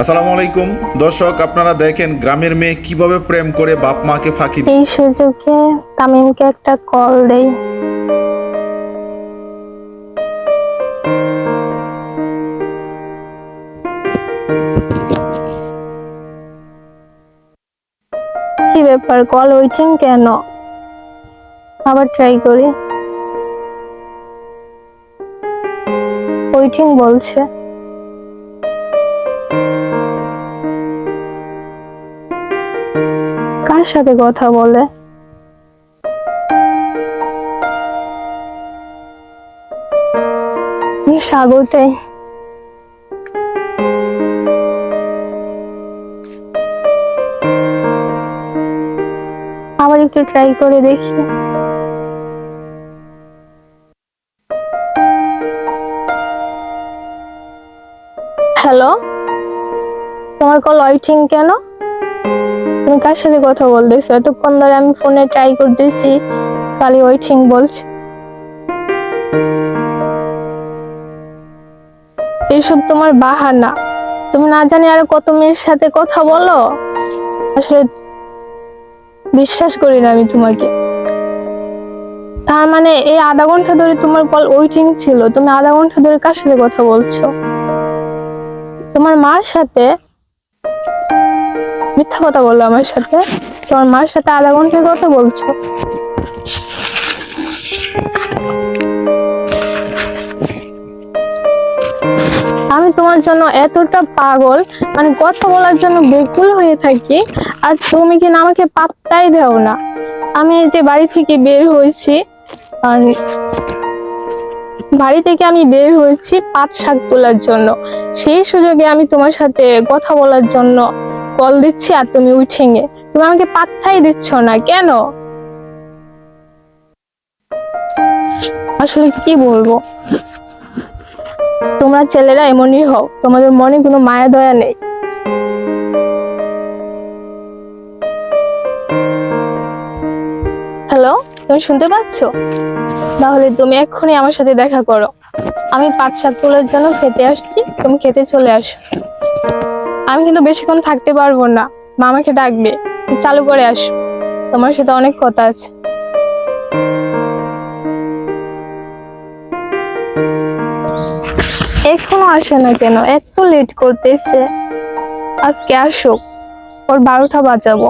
আসসালামু আলাইকুম। দর্শক, আপনারা দেখেন গ্রামের মেয়ে কীভাবে প্রেম করে বাপ মাকে ফাঁকি। এই সুযোগে তামিমকে একটা কল দেই। কি ব্যাপার? কল ওয়েটিং কেন? আবার ট্রাই করি। ওয়েটিং বলছে। কার সাথে কথা বলে? সাগরটাই আবার একটু ট্রাই করে দেখি। হ্যালো তোমার কল ওয়েটিং কেন? তুমি কার সাথে কথা বলতেছো? এতক্ষণ ধরে আমি ফোনে ট্রাই করতেছি। খালি ওয়েটিং বলছে। এইসব তোমার বাহানা। তুমি না জানি আর কত মেয়ের সাথে কথা বলো? আসলে বিশ্বাস করি না আমি তোমাকে। তার মানে এই আধা ঘণ্টা ধরে তোমার কল ওয়েটিং ছিল। তুমি আধা ঘণ্টা ধরে কার সাথে কথা বলছো? তোমার মার সাথে মিথ্যা কথা বলল আমার সাথে। তোমার মার সাথে আধা ঘণ্টার কথা বলছো। আমি তোমার জন্য এতটা পাগল মানে কথা বলার জন্য বেকুল হয়ে থাকি, আর তুমি কিনা আমাকে পাত্তাই দাও না। আমি যে বাড়ি থেকে বের হয়েছি, আর বাড়ি থেকে আমি বের হয়েছি পাট শাক তোলার জন্য। সেই সুযোগে আমি তোমার সাথে কথা বলার জন্য কল দিচ্ছি আর তুমি উঠেঙে। তুমি আমাকে পাত্তাই দিচ্ছ না, কেন? আসলে কি বলব? তোমরা ছেলেরা এমনই হও, তোমাদের মনে কোনো মায়া দয়া নেই। হ্যালো, তুমি শুনতে পাচ্ছ? তাহলে তুমি এক্ষুনি আমার সাথে দেখা করো। আমি পাট শাক তোলার জন্য খেতে আসছি, তুমি খেতে চলে আসো। আমি কিন্তু বেশিক্ষণ থাকতে পারব না। মা আমাকে ডাকবে, চালু করে আসো। তোমার সাথে অনেক কথা আছে। এখনও আসে না কেন? এত লেট করতেছে। আজকে আসুক, ওর বারোটা বাজাবো।